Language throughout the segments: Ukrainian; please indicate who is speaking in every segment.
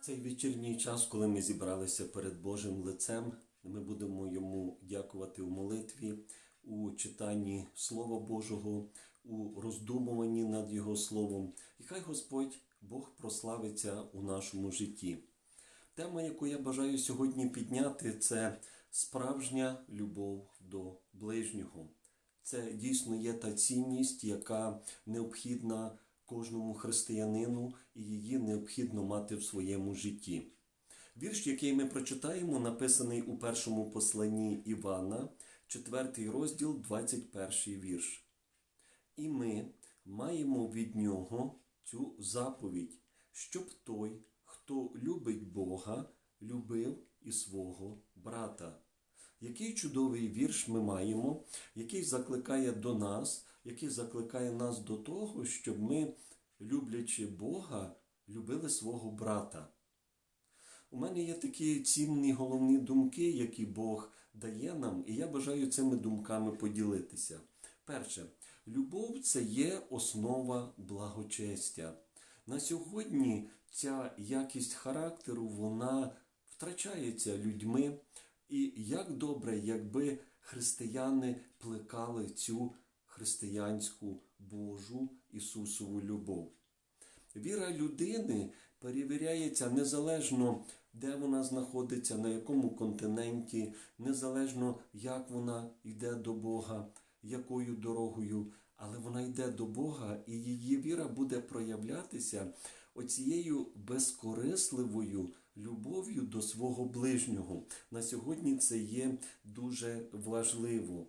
Speaker 1: цей вечірній час, коли ми зібралися перед Божим лицем, ми будемо йому дякувати у молитві, у читанні Слова Божого, у роздумуванні над Його Словом. І хай Господь Бог прославиться у нашому житті. Тема, яку я бажаю сьогодні підняти, це справжня любов до ближнього. Це дійсно є та цінність, яка необхідна кожному християнину, і її необхідно мати в своєму житті. Вірш, який ми прочитаємо, написаний у першому посланні Івана, 4 розділ, 21 вірш. І ми маємо від нього цю заповідь, щоб той, хто любить Бога, любив і свого брата. Який чудовий вірш ми маємо, який закликає до нас, який закликає нас до того, щоб ми, люблячи Бога, любили свого брата. У мене є такі цінні головні думки, які Бог дає нам, і я бажаю цими думками поділитися. Перше, любов це є основа благочестя. На сьогодні ця якість характеру вона втрачається людьми. І як добре, якби християни плекали цю християнську Божу Ісусову любов. Віра людини перевіряється незалежно, де вона знаходиться, на якому континенті, незалежно, як вона йде до Бога, якою дорогою, але вона йде до Бога, і її віра буде проявлятися оцією безкорисливою любов'ю до свого ближнього. На сьогодні це є дуже важливо.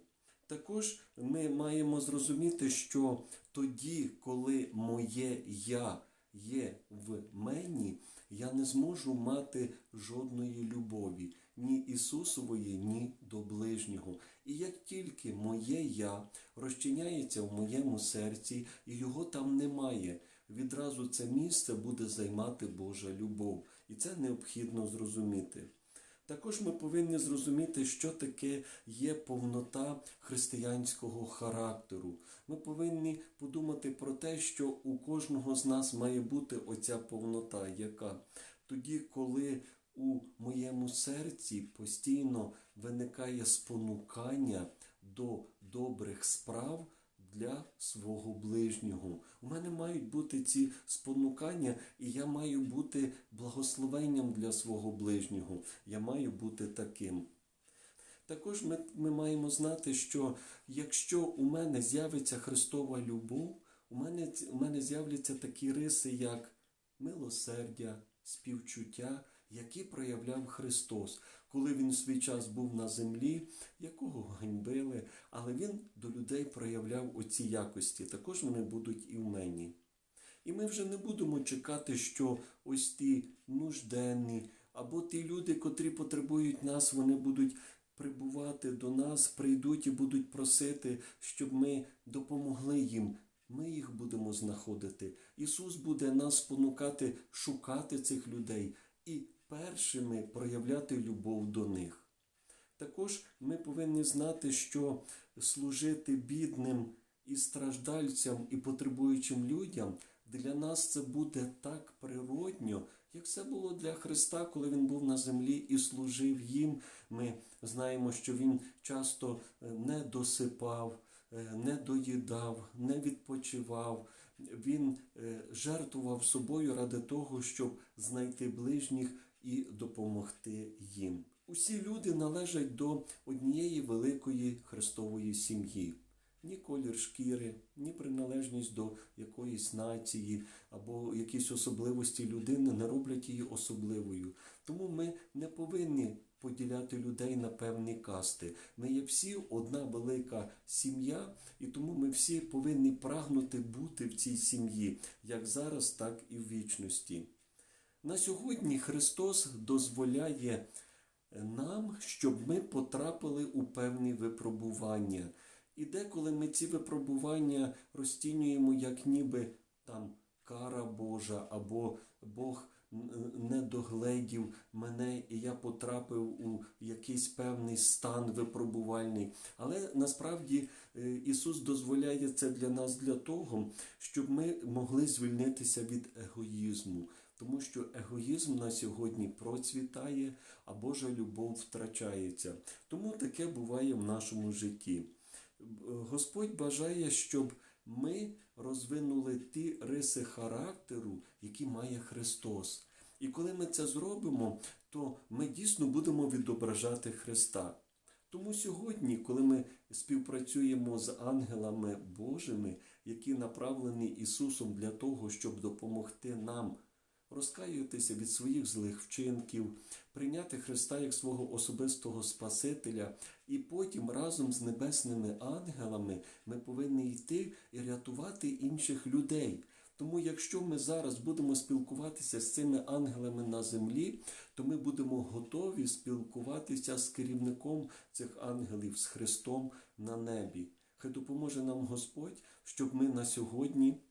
Speaker 1: Також ми маємо зрозуміти, що тоді, коли моє я є в мені, я не зможу мати жодної любові, ні Ісусової, ні до ближнього. І як тільки моє я розчиняється в моєму серці, і його там немає, відразу це місце буде займати Божа любов. І це необхідно зрозуміти. Також ми повинні зрозуміти, що таке є повнота християнського характеру. Ми повинні подумати про те, що у кожного з нас має бути оця повнота, яка тоді, коли у моєму серці постійно виникає спонукання до добрих справ для свого ближнього. У мене мають бути ці спонукання, і я маю бути благословенням для свого ближнього. Я маю бути таким. Також ми, ми маємо знати, що якщо у мене з'явиться Христова любов, у мене, у мене з'являться такі риси, як милосердя, співчуття, які проявляв Христос, коли Він в свій час був на землі, якого ганьбили, але Він до людей проявляв оці якості. Також вони будуть і в мені. І ми вже не будемо чекати, що ось ті нужденні, або ті люди, котрі потребують нас, вони будуть прибувати до нас, прийдуть і будуть просити, щоб ми допомогли їм. Ми їх будемо знаходити. Ісус буде нас спонукати шукати цих людей і першими проявляти любов до них. Також ми повинні знати, що служити бідним і страждальцям і потребуючим людям для нас це буде так природньо, як це було для Христа, коли Він був на землі і служив їм. Ми знаємо, що Він часто не досипав, не доїдав, не відпочивав. Він жертвував собою ради того, щоб знайти ближніх і допомогти їм. Усі люди належать до однієї великої Христової сім'ї. Ні колір шкіри, ні приналежність до якоїсь нації або якісь особливості людини не роблять її особливою. Тому ми не повинні поділяти людей на певні касти. Ми є всі одна велика сім'я, і тому ми всі повинні прагнути бути в цій сім'ї, як зараз, так і в вічності. На сьогодні Христос дозволяє нам, щоб ми потрапили у певні випробування. І деколи ми ці випробування розцінюємо як ніби там кара Божа, або Бог не догледів мене, і я потрапив у якийсь певний стан випробувальний. Але насправді Ісус дозволяє це для нас для того, щоб ми могли звільнитися від егоїзму. Тому що егоїзм на сьогодні процвітає, а Божа любов втрачається. Тому таке буває в нашому житті. Господь бажає, щоб ми розвинули ті риси характеру, які має Христос. І коли ми це зробимо, то ми дійсно будемо відображати Христа. Тому сьогодні, коли ми співпрацюємо з ангелами Божими, які направлені Ісусом для того, щоб допомогти нам розкаюватися від своїх злих вчинків, прийняти Христа як свого особистого Спасителя, і потім разом з небесними ангелами ми повинні йти і рятувати інших людей. Тому, якщо ми зараз будемо спілкуватися з цими ангелами на землі, то ми будемо готові спілкуватися з керівником цих ангелів, з Христом на небі. Хай допоможе нам Господь, щоб ми на сьогодні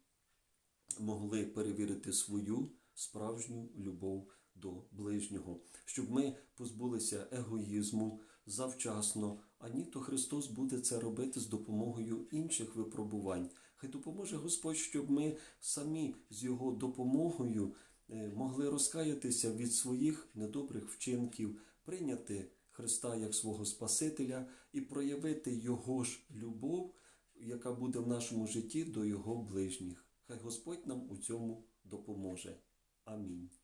Speaker 1: могли перевірити свою справжню любов до ближнього, щоб ми позбулися егоїзму завчасно, а ні, то Христос буде це робити з допомогою інших випробувань. Хай допоможе Господь, щоб ми самі з Його допомогою е, могли розкаятися від своїх недобрих вчинків, прийняти Христа як свого Спасителя і проявити Його ж любов, яка буде в нашому житті до Його ближніх. Хай Господь нам у цьому допоможе. Amém.